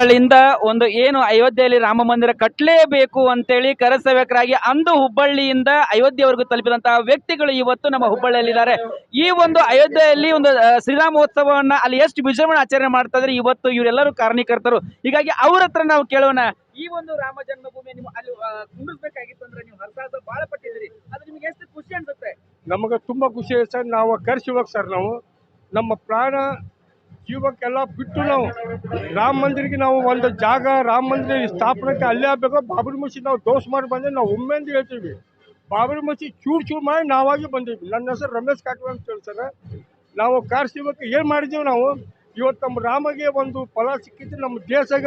ಗಳಿಂದ ಒಂದು ಏನು ಅಯೋಧ್ಯೆಯಲ್ಲಿ ರಾಮ ಮಂದಿರ ಕಟ್ಟಲೇಬೇಕು ಅಂತೇಳಿ ಕರಸೇವಕರಾಗಿ ಅಂದು ಹುಬ್ಬಳ್ಳಿಯಿಂದ ಅಯೋಧ್ಯೆವರೆಗೂ ತಲುಪಿದಂತಹ ವ್ಯಕ್ತಿಗಳು ಇವತ್ತು ನಮ್ಮ ಹುಬ್ಬಳ್ಳಿಯಲ್ಲಿದ್ದಾರೆ. ಈ ಒಂದು ಅಯೋಧ್ಯೆಯಲ್ಲಿ ಒಂದು ಶ್ರೀರಾಮೋತ್ಸವವನ್ನ ಅಲ್ಲಿ ಎಷ್ಟು ವಿಜೃಂಭಣೆ ಆಚರಣೆ ಮಾಡ್ತಾ ಇವತ್ತು ಇವರೆಲ್ಲರೂ ಕಾರಣೀಕರ್ತರು ಹೀಗಾಗಿ ಅವ್ರ ಹತ್ರ ನಾವು ಕೇಳೋಣ. ಈ ಒಂದು ರಾಮ ಜನ್ಮಭೂಮಿ ನಿಮ್ಮ ಅಲ್ಲಿ ಕುಂಡಿಸ್ಬೇಕಾಗಿತ್ತು ಅಂದ್ರೆ ನೀವು ಹರ್ಸಾದ ಬಹಳ ಪಟ್ಟಿದ್ರಿ ಅದು ನಿಮ್ಗೆ ಎಷ್ಟು ಖುಷಿ ಅನ್ಸುತ್ತೆ? ನಮಗೆ ತುಂಬಾ ಖುಷಿ ಸರ್. ನಾವು ಕರ್ಸಿವಾಗ ಸರ್ ನಾವು. ನಮ್ಮ ಪ್ರಾಣ ಜೀವಕ್ಕೆಲ್ಲ ಬಿಟ್ಟು ನಾವು ರಾಮ ಮಂದಿರಕ್ಕೆ ನಾವು ಒಂದು ಜಾಗ, ರಾಮ ಮಂದಿರ ಸ್ಥಾಪನೆಗೆ ಅಲ್ಲೇ ಆಗಬೇಕು. ಬಾಬರಿ ಮಸೀದ್ ನಾವು ದೋಷ ಮಾಡಿ ಬಂದ್ರೆ ನಾವು ಒಮ್ಮೆಂದು ಹೇಳ್ತೀವಿ. ಬಾಬರಿ ಮಸೀದ್ ಚೂರು ಚೂರು ಮಾಡಿ ನಾವಾಗಿ ಬಂದೀವಿ ನನ್ನ ಹೆಸರು ರಮೇಶ್ ಕಾಟ್ವ ಅಂತ ಹೇಳ್ತಾರೆ ನಾವು ನಾವು ಕಾರ್ಸಿವಕ್ಕೆ ಏನು ಮಾಡಿದ್ದೀವಿ ನಾವು? ಇವತ್ತು ನಮ್ಮ ರಾಮಗೆ ಒಂದು ಫಲ ಸಿಕ್ಕಿದ್ರೆ ನಮ್ಮ ದೇಶಗ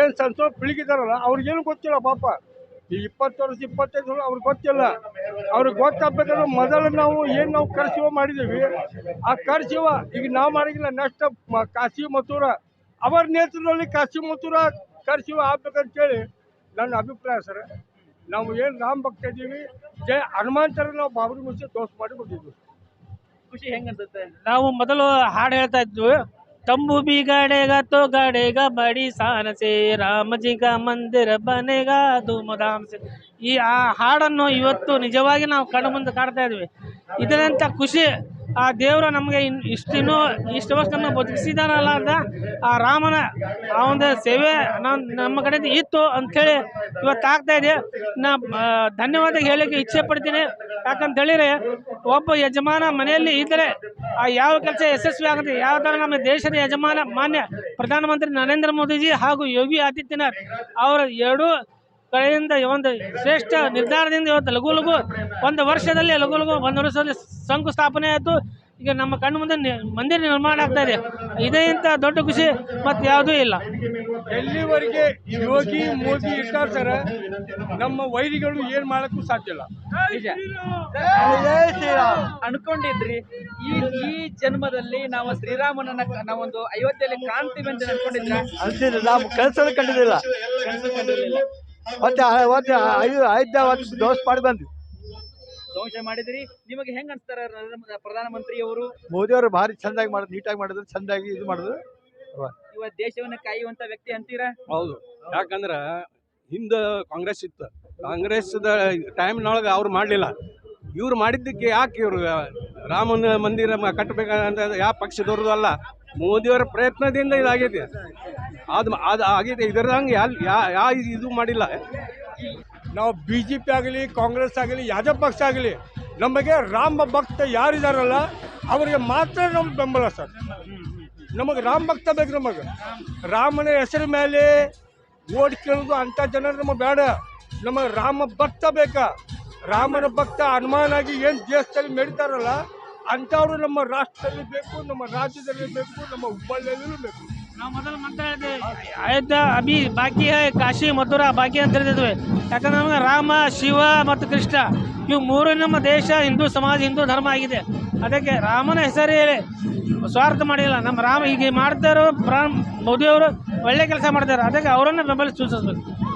ಏನು ಸಂತೋಷ ಬೆಳಗಿದಾರಲ್ಲ ಅವ್ರಿಗೇನು ಗೊತ್ತಿಲ್ಲ ಪಾಪ. ಈ ಇಪ್ಪತ್ತು ವರ್ಷ, ಇಪ್ಪತ್ತೈದು ವರ್ಷ ಅವ್ರಿಗೆ ಗೊತ್ತಿಲ್ಲ. ಅವ್ರಿಗೆ ಗೊತ್ತಾಗಬೇಕಂದ್ರೆ ಮೊದಲು ನಾವು ಏನು ನಾವು ಕರ್ಸಿವ ಮಾಡಿದ್ದೀವಿ ಆ ಕರ್ಸಿವ ಈಗ ನಾವು ಮಾಡಿಲ್ಲ ನೆಕ್ಸ್ಟ್ ಕಾಶಿ ಮಥುರ. ಅವರ ನೇತೃತ್ವದಲ್ಲಿ ಕಾಶಿ ಮಥುರ ಕರ್ಸಿವ ಆಗ್ಬೇಕಂತೇಳಿ ನನ್ನ ಅಭಿಪ್ರಾಯ ಸರ್. ನಾವು ಏನು ರಾಮ ಭಕ್ತ ಇದ್ದೀವಿ ಜಯ ಹನುಮಾನ್ ಥರ ನಾವು ಬಾಬರಿ ಮುಂಚೆ ದೋಸ್ ಮಾಡಿ ಬಂದಿದ್ವಿ ಖುಷಿ ಹೆಂಗನ್ಸುತ್ತೆ? ನಾವು ಮೊದಲು ಹಾಡು ಹೇಳ್ತಾ ಇದ್ವಿ. ತಂಬು तो गड़ेगा ತೋ शान ಬಡಿ राम ಸೇ ರಾಮಜಿಗ ಮಂದಿರ ಬನೆಗ धूमधाम ಸೆ ಈ ಆ ಹಾಡನ್ನು ಇವತ್ತು ನಿಜವಾಗಿ ನಾವು ಕಣ್ಣು ಮುಂದೆ ಕಾಡ್ತಾ ಇದ್ವಿ. ಇದರಂತ ಖುಷಿ. ಆ ದೇವರು ನಮಗೆ ಇನ್ ಇಷ್ಟಿನ್ನೂ, ಇಷ್ಟು ವರ್ಷ ಬದುಕಿಸಿದಾನಲ್ಲ ಅಂತ ಆ ರಾಮನ ಆ ಒಂದು ಸೇವೆ ನಮ್ಮ ಕಡೆಯಿಂದ ಇತ್ತು ಅಂಥೇಳಿ ಇವತ್ತು ಆಗ್ತಾ ಇದೆ. ನಾ ಧನ್ಯವಾದ ಹೇಳಲಿಕ್ಕೆ ಇಚ್ಛೆ ಪಡ್ತೀನಿ. ಯಾಕಂತ ಹೇಳಿದ್ರೆ ಒಬ್ಬ ಯಜಮಾನ ಮನೆಯಲ್ಲಿ ಇದ್ದರೆ ಆ ಯಾವ ಕೆಲಸ ಯಶಸ್ವಿ ಆಗುತ್ತೆ ಯಾವ ಥರ ನಮ್ಮ ದೇಶದ ಯಜಮಾನ, ಮಾನ್ಯ ಪ್ರಧಾನಮಂತ್ರಿ ನರೇಂದ್ರ ಮೋದಿಜಿ ಹಾಗೂ ಯೋಗಿ ಆದಿತ್ಯನಾಥ್ ಅವರ ಎರಡೂ ಕಡೆಯಿಂದ ಒಂದು ಶ್ರೇಷ್ಠ ನಿರ್ಧಾರದಿಂದ ಇವತ್ತು ಲಘು ಲಘು ಒಂದು ವರ್ಷದಲ್ಲಿ ಲಘು ಲಘು ಒಂದು ವರ್ಷದಲ್ಲಿ ಶಂಕುಸ್ಥಾಪನೆ ಆಯಿತು. ಈಗ ನಮ್ಮ ಕಣ್ಣು ಮುಂದೆ ಮಂದಿರ ನಿರ್ಮಾಣ ಆಗ್ತಾ ಇದೆ. ಇದೇ ಇಂಥ ದೊಡ್ಡ ಖುಷಿ ಮತ್ತು ಯಾವುದೂ ಇಲ್ಲ. ಎಲ್ಲಿವರೆಗೆ ಯೋಗಿ ಮೋದಿ ಇರ್ತಾರೆ ಸರ್. ನಮ್ಮ ವೈರಿಗಳು ಏನು ಮಾಡಕ್ಕೂ ಸಾಧ್ಯ ಇಲ್ಲ. ನಿಜ. ಅನ್ಕೊಂಡಿದ್ರಿ ಈ ಈ ಜನ್ಮದಲ್ಲಿ ನಾವು ಶ್ರೀರಾಮನನ್ನ ನಾವೊಂದು ಅಯೋಧ್ಯೆಯಲ್ಲಿ ಕಾಣ್ತೀವಿ ಅಂತ ಅನ್ಕೊಂಡಿದ್ರ? ನಾವು ಕೆಲಸದ ಕಂಡಿದ್ದಿಲ್ಲ. ಮತ್ತೆ ಮತ್ತೆ ಐದು ಐದು ವರ್ಷ ಮಾಡಿ ಬಂದ್ವಿ. ಧ್ವಂಸ ಮಾಡಿದ್ರಿ. ನಿಮಗೆ ಹೆಂಗ್ ಅನ್ಸ್ತಾರ ಪ್ರಧಾನಮಂತ್ರಿಯವರು? ಮೋದಿಯವರು ಭಾರಿ ಚಂದಾಗಿ ಮಾಡಿದ್ರು ನೀಟಾಗಿ ಮಾಡಿದ್ರು ಚಂದಾಗಿ ಇದು ಮಾಡಿದ್ರು. ಇವತ್ತು ದೇಶವನ್ನ ಕಾಯುವಂತ ವ್ಯಕ್ತಿ ಅಂತೀರಾ? ಹೌದು. ಯಾಕಂದ್ರೆ ಹಿಂದ ಕಾಂಗ್ರೆಸ್ ಇತ್ತು. ಕಾಂಗ್ರೆಸ್ದ ಟೈಮ್ನೊಳಗೆ ಅವ್ರು ಮಾಡಲಿಲ್ಲ. ಇವ್ರು ಮಾಡಿದ್ದಕ್ಕೆ ಯಾಕೆ ಇವರು ರಾಮನ ಮಂದಿರ ಕಟ್ಟಬೇಕಂತ ಯಾವ ಪಕ್ಷದವ್ರದ್ದು ಅಲ್ಲ. ಮೋದಿಯವರ ಪ್ರಯತ್ನದಿಂದ ಇದಾಗಿದೆ. ಅದು ಅದು ಆಗಿದೆ. ಇದರಂಗೆ ಯಾ ಯಾ ಇದು ಮಾಡಿಲ್ಲ. ನಾವು ಬಿ ಜೆ ಪಿ ಆಗಲಿ ಕಾಂಗ್ರೆಸ್ ಆಗಲಿ ಯಾವುದೇ ಪಕ್ಷ ಆಗಲಿ ನಮಗೆ ರಾಮ ಭಕ್ತ ಯಾರಿದಾರಲ್ಲ ಅವರಿಗೆ ಮಾತ್ರ ನಮ್ಗೆ ಬೆಂಬಲ ಸರ್. ನಮಗೆ ರಾಮ ಭಕ್ತ ಬೇಕು ನಮಗೆ. ರಾಮನ ಹೆಸರ ಮೇಲೆ ಓಟ್ ಕೇಳೋದು ಅಂಥ ಜನರು ನಮಗೆ ಬೇಡ. ನಮಗೆ ರಾಮ ಭಕ್ತ ಬೇಕಾ. ರಾಮನ ಭಕ್ತ ಹನುಮಾನಾಗಿ ಏನು ದೇಶದಲ್ಲಿ ಮೆಡಿತಾರಲ್ಲ ಅಂಥವ್ರು ನಮ್ಮ ರಾಷ್ಟ್ರದಲ್ಲಿ ಬೇಕು, ನಮ್ಮ ರಾಜ್ಯದಲ್ಲಿ ಬೇಕು, ನಮ್ಮ ಹುಬ್ಬಳ್ಳಿಯಲ್ಲಿ ಬೇಕು. ನಾವು ಅಯೋಧ್ಯ ಅಭಿ, ಬಾಕಿ ಕಾಶಿ, ಮಥುರಾ, ಬಾಕಿ ಅಂತ ಹೇಳ್ತಿದ್ವಿ ಯಾಕಂದ್ರೆ ನಮಗೆ ರಾಮ, ಶಿವ ಮತ್ತು ಕೃಷ್ಣ, ಇವು ಮೂರು ನಮ್ಮ ದೇಶ, ಹಿಂದೂ ಸಮಾಜ, ಹಿಂದೂ ಧರ್ಮ ಆಗಿದೆ. ಅದಕ್ಕೆ ರಾಮನ ಹೆಸರೇ ಸ್ವಾರ್ಥ ಮಾಡಿಲ್ಲ. ನಮ್ಮ ರಾಮ ಹೀಗೆ ಮಾಡ್ತಾರೋ ಪ್ರಾ ಮೋದಿಯವರು ಒಳ್ಳೆ ಕೆಲಸ ಮಾಡ್ತಾರೆ, ಅದಕ್ಕೆ ಅವರನ್ನು ಬೆಂಬಲಿಸಿ ಸೂಚಿಸ್ಬೇಕು.